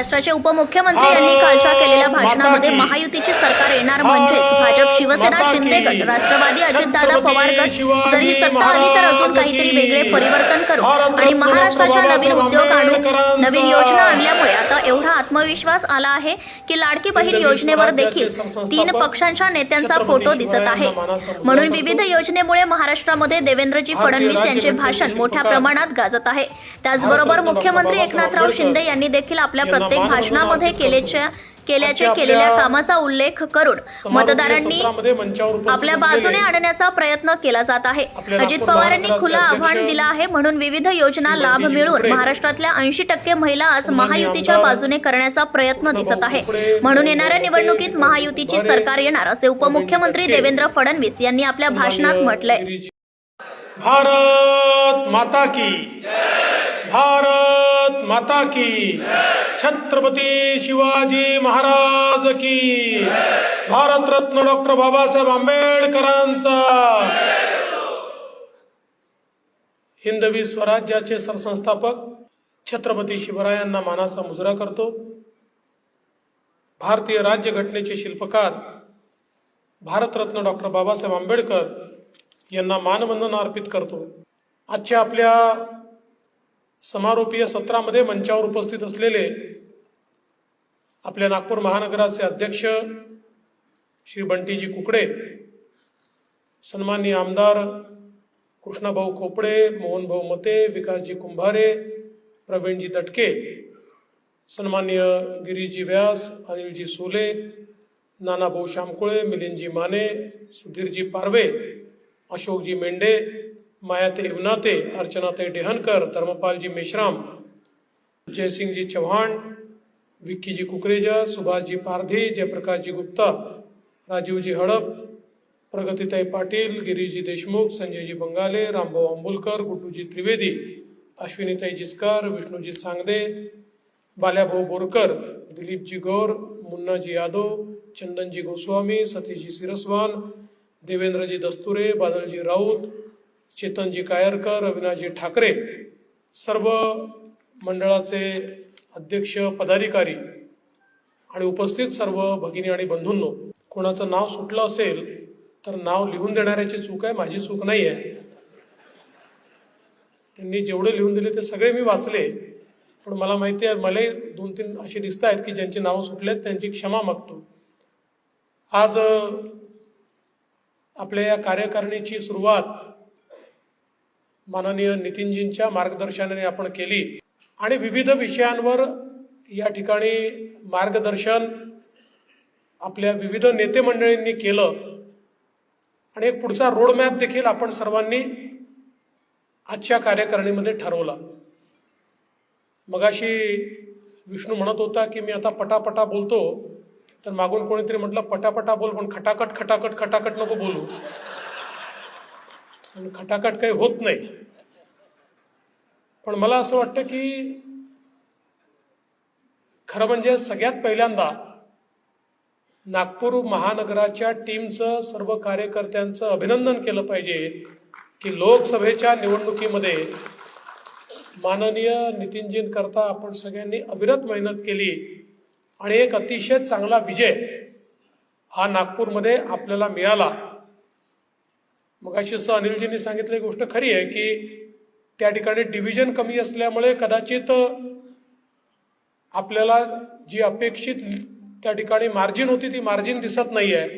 महाराष्ट्राचे उपमुख्यमंत्री यांनी कालच्या केलेल्या भाषणामध्ये महायुतीचे सरकार येणार म्हणजेच भाजप शिवसेना शिंदे गट राष्ट्रवादी अजितदादा पवार गट जर ही सत्ता आली तर अजून काहीतरी वेगळे परिवर्तन करू. आणि महाराष्ट्राच्या नवीन उद्योग आणू नवीन योजना आणल्यामुळे आता एवढा आत्मविश्वास आला आहे की लाडकी बहीण योजनेवर देखील तीन पक्षांच्या नेत्यांचा फोटो दिसत आहे. म्हणून विविध योजनेमुळे महाराष्ट्रामध्ये देवेंद्रजी फडणवीस यांचे भाषण मोठ्या प्रमाणात गाजत आहे. त्याचबरोबर मुख्यमंत्री एकनाथराव शिंदे यांनी देखील आपल्या प्रत्येक भाषणामध्ये केल्याच्या केल्याचे केलेल्या कामाचा उल्लेख करून मतदारांनी आपल्या बाजूने आणण्याचा प्रयत्न केला जात आहे. अजित पवार यांनी खुला आव्हान दिलं आहे म्हणून विविध योजना लाभ मिळून महाराष्ट्रातल्या ऐंशी टक्के महिला आज महायुतीच्या बाजूने करण्याचा प्रयत्न दिसत आहे. म्हणून येणाऱ्या निवडणुकीत महायुतीची सरकार येणार असे उपमुख्यमंत्री देवेंद्र फडणवीस यांनी आपल्या भाषणात म्हटलंय. भारत माता की भारत माता की। छत्रपती शिवाजी महाराज की। भारतरत्न डॉक्टर बाबासाहेब आंबेडकरांचा। हिंदवी स्वराज्याचे सरसंस्थापक छत्रपती शिवरायांना मानाचा मुजरा करतो. भारतीय राज्यघटनेचे शिल्पकार भारतरत्न डॉक्टर बाबासाहेब आंबेडकर यांना मानवंदना अर्पित करतो. आजच्या आपल्या समारोपीय सत्रामध्ये मंचावर उपस्थित असलेले आपल्या नागपूर महानगराचे अध्यक्ष श्री बंटीजी कुकडे सन्माननीय आमदार कृष्णाभाऊ खोपडे मोहनभाऊ मते विकासजी कुंभारे प्रवीणजी दटके सन्माननीय गिरीजी व्यास अनिलजी सोले नानाभाऊ शामकुळे मिलिंदजी माने सुधीरजी पारवे अशोकजी मेंढे मायाते इवनाते अर्चनाताई डेहनकर धर्मपालजी मेश्राम जयसिंगजी चव्हाण विक्कीजी कुकरेजा सुभाषजी पारधी जयप्रकाशजी गुप्ता राजीवजी हडप प्रगतीताई पाटील गिरीशजी देशमुख संजयजी बंगाले रामभाऊ आंबुलकर गुड्डूजी त्रिवेदी अश्विनीताई जिचकार विष्णूजी सांगदे बाल्याभाऊ बोरकर दिलीपजी गौर मुन्नाजी यादव चंदनजी गोस्वामी सतीशजी सिरस्वान देवेंद्रजी दस्तुरे बादलजी राऊत चेतनजी कायरकर अविनाशजी ठाकरे सर्व मंडळाचे अध्यक्ष पदाधिकारी आणि उपस्थित सर्व भगिनी आणि बंधूंनो कोणाचं नाव सुटलं असेल तर नाव लिहून देणाऱ्याची चूक आहे माझी चूक नाही आहे. त्यांनी जेवढे लिहून दिले ते सगळे मी वाचले. पण मला माहिती आहे मला दोन तीन असे दिसत आहेत की ज्यांची नावं सुटले आहेत त्यांची क्षमा मागतो. आज आपल्या या कार्यकारिणीची सुरुवात माननीय नितीनजींच्या मार्गदर्शनाने आपण केली. आणि विविध विषयांवर या ठिकाणी मार्गदर्शन आपल्या विविध नेते मंडळींनी केलं. आणि एक पुढचा रोडमॅप देखील आपण सर्वांनी आजच्या कार्यकारिणीमध्ये ठरवला. मगाशी विष्णू म्हणत होता की मी आता पटापटा बोलतो तर मागून कोणीतरी म्हटलं पटापटा बोल पण खटाकट खटाकट खटाकट नको बोलू. आणि खटाखट काही होत नाही. पण मला असं वाटतं की खरं म्हणजे सगळ्यात पहिल्यांदा नागपूर महानगराच्या टीमचं सर्व कार्यकर्त्यांचं अभिनंदन केलं पाहिजे की लोकसभेच्या निवडणुकीमध्ये माननीय नितीनजींकरता आपण सगळ्यांनी अविरत मेहनत केली आणि एक अतिशय चांगला विजय हा नागपूरमध्ये आपल्याला मिळाला. मग अशी असं अनिलजींनी एक गोष्ट खरी आहे की त्या ठिकाणी डिव्हिजन कमी असल्यामुळे कदाचित आपल्याला जी अपेक्षित त्या ठिकाणी मार्जिन होती ती मार्जिन दिसत नाही आहे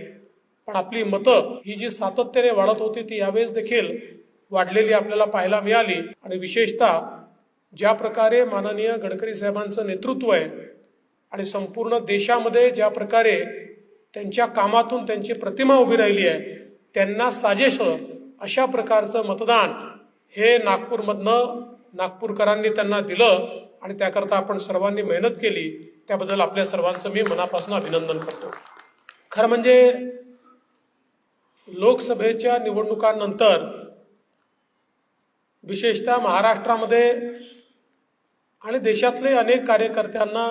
पण आपली मतं ही जी सातत्याने वाढत होती ती यावेळेस देखील वाढलेली आपल्याला पाहायला मिळाली. आणि विशेषतः ज्या प्रकारे माननीय गडकरी साहेबांचं नेतृत्व आहे आणि संपूर्ण देशामध्ये ज्या प्रकारे त्यांच्या कामातून त्यांची प्रतिमा उभी राहिली आहे त्यांना साजेश अशा प्रकारचं मतदान हे नागपूरमधनं नागपूरकरांनी त्यांना दिलं आणि त्याकरता आपण सर्वांनी मेहनत केली त्याबद्दल आपल्या सर्वांचं मी मनापासून अभिनंदन करतो. खरं म्हणजे लोकसभेच्या निवडणुकांनंतर विशेषतः महाराष्ट्रामध्ये आणि देशातले अनेक कार्यकर्त्यांना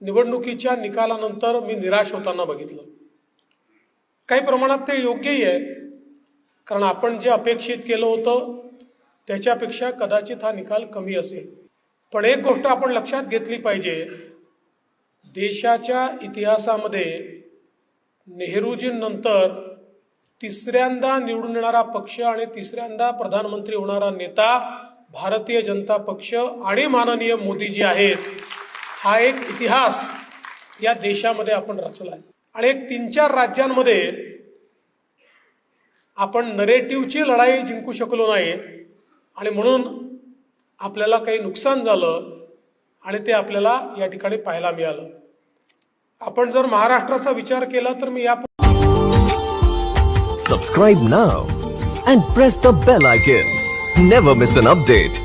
निवडणुकीच्या निकालानंतर मी निराश होताना बघितलं. काही प्रमाणात ते योग्यही आहे. कारण आपण जे अपेक्षित केलं होतं त्याच्यापेक्षा कदाचित हा निकाल कमी असेल. पण एक गोष्ट आपण लक्षात घेतली पाहिजे देशाच्या इतिहासामध्ये नेहरूजींनंतर तिसऱ्यांदा निवडून येणारा पक्ष आणि तिसऱ्यांदा प्रधानमंत्री होणारा नेता भारतीय जनता पक्ष आणि माननीय मोदीजी आहेत हा एक इतिहास या देशामध्ये आपण रचला आहे आणि एक तीन चार राज्यांमध्ये आपण नरेटिव्हची लढाई जिंकू शकलो नाही. आणि म्हणून आपल्याला काही नुकसान झालं आणि ते आपल्याला या ठिकाणी पाहायला मिळालं. आपण जर महाराष्ट्राचा विचार केला तर मी या subscribe now and press the bell icon never miss an update